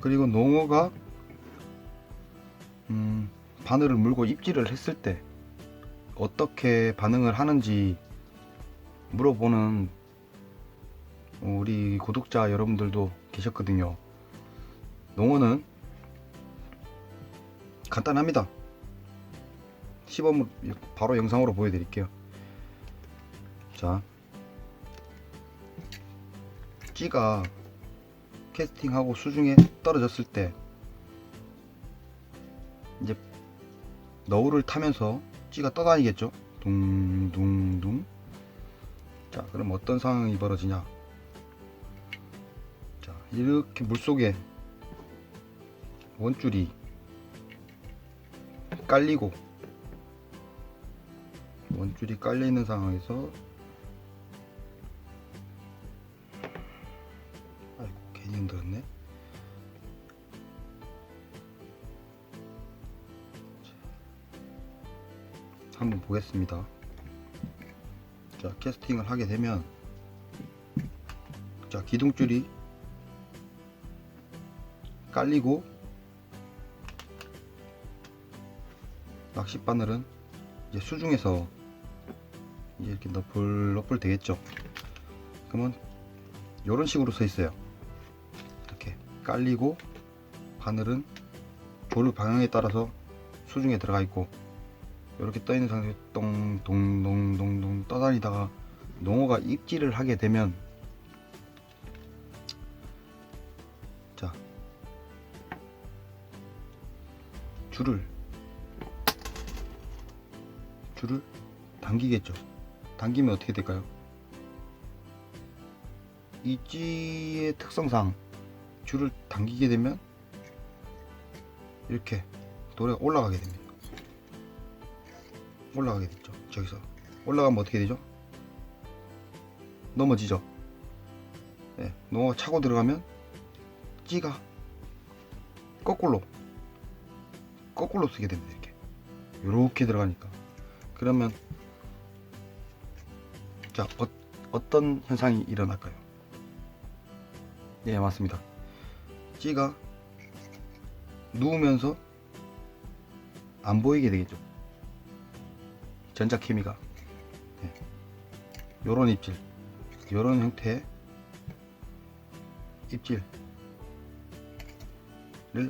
그리고 농어가 음, 바늘을 물고 입질을 했을 때 어떻게 반응을 하는지 물어보는 우리 구독자 여러분들도 계셨거든요. 농어는 간단합니다. 시범 바로 영상으로 보여드릴게요. 자, 찌가 캐스팅하고 수중에 떨어졌을 때 이제 너울을 타면서 찌가 떠다니겠죠. 둥둥둥. 자, 그럼 어떤 상황이 벌어지냐? 자, 이렇게 물 속에 원줄이 깔리고 원줄이 깔려 있는 상황에서 한번 보겠습니다. 자, 캐스팅을 하게 되면 자, 기둥줄이 깔리고 낚시 바늘은 이제 수중에서 이제 이렇게 너플 너플 되겠죠. 그러면 이런 식으로 서 있어요. 이렇게 깔리고 바늘은 조류 방향에 따라서 수중에 들어가 있고 이렇게 떠 있는 상태에서 똥동동동동 떠다니다가 농어가 입질을 하게 되면 자 줄을 줄을 당기겠죠. 당기면 어떻게 될까요? 이 찌의 특성상 줄을 당기게 되면 이렇게 노래가 올라가게 됩니다. 올라가게 됐죠. 저기서 올라가면 어떻게 되죠? 넘어지죠. 네, 농어가 차고 들어가면 찌가 거꾸로 거꾸로 쓰게 됩니다. 이렇게 이렇게 들어가니까 그러면 자 어, 어떤 현상이 일어날까요? 네 맞습니다. 찌가 누우면서 안 보이게 되겠죠. 전자케미가. 네. 요런 입질. 요런 형태의 입질을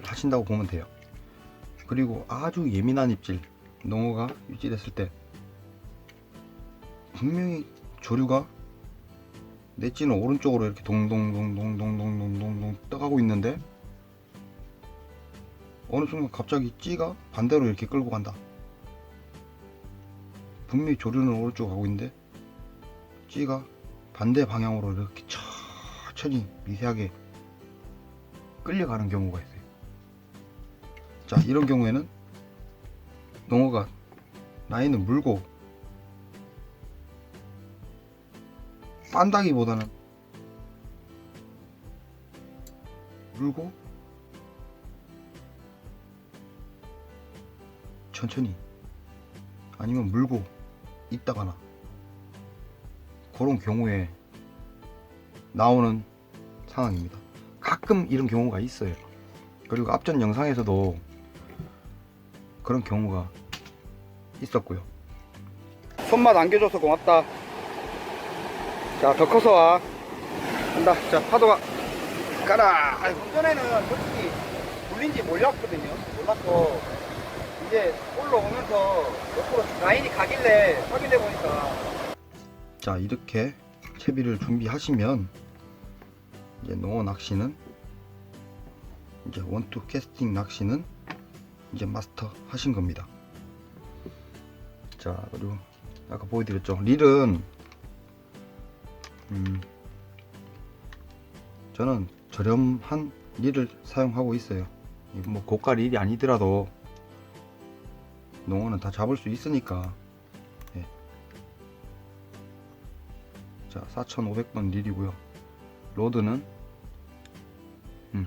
하신다고 보면 돼요. 그리고 아주 예민한 입질 농어가 입질했을 때 분명히 조류가 내 찌는 오른쪽으로 이렇게 동동동동동동동동 떠가고 있는데 어느 순간 갑자기 찌가 반대로 이렇게 끌고 간다 분명히 조류는 오른쪽 가고 있는데 찌가 반대 방향으로 이렇게 천천히 미세하게 끌려가는 경우가 있어요. 자, 이런 경우에는 농어가 라인을 물고 빤다기보다는 물고 천천히 아니면 물고 있다거나 그런 경우에 나오는 상황입니다. 가끔 이런 경우가 있어요. 그리고 앞전 영상에서도 그런 경우가 있었고요. 손맛 안겨줘서 고맙다. 자, 더 커서 와. 간다. 자, 파도가 가라. 아이고, 전에는 솔직히 물린지 몰랐거든요. 몰랐고, 이제 올라오면서 옆으로 라인이 가길래 확인해 보니까. 자, 이렇게 채비를 준비하시면 이제 농어 낚시는 이제 원투 캐스팅 낚시는 이제 마스터 하신 겁니다. 자, 그리고 아까 보여드렸죠. 릴은 음, 저는 저렴한 릴을 사용하고 있어요. 뭐 고가 릴이 아니더라도 농어는 다 잡을 수 있으니까. 예. 자, 4,500번 릴이고요. 로드는 음,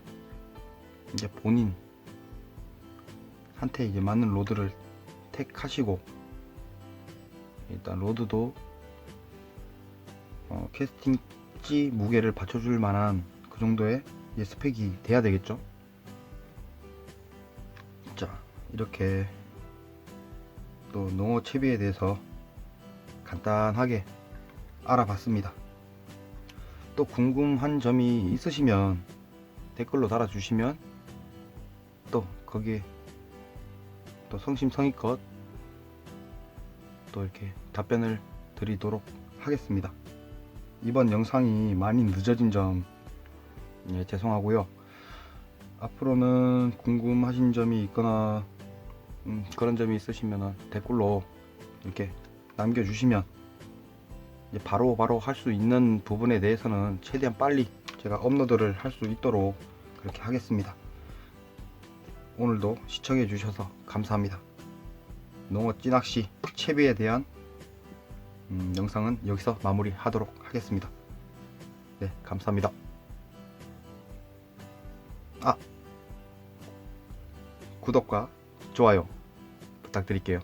이제 본인 한테 이제 맞는 로드를 택하시고 일단 로드도 어, 캐스팅 찌 무게를 받쳐줄 만한 그 정도의 스펙이 돼야 되겠죠. 이렇게 또 농어 채비에 대해서 간단하게 알아봤습니다. 또 궁금한 점이 있으시면 댓글로 달아주시면 또 거기에 또 성심성의껏 또 이렇게 답변을 드리도록 하겠습니다. 이번 영상이 많이 늦어진 점 예, 죄송하고요. 앞으로는 궁금하신 점이 있거나 음, 그런 점이 있으시면 댓글로 이렇게 남겨주시면 이제 바로 바로 할수 있는 부분에 대해서는 최대한 빨리 제가 업로드를 할 수 있도록 그렇게 하겠습니다. 오늘도 시청해 주셔서 감사합니다. 농어 찌낚시 채비에 대한 음, 영상은 여기서 마무리하도록 하겠습니다. 네, 감사합니다. 아, 구독과 좋아요 부탁드릴게요.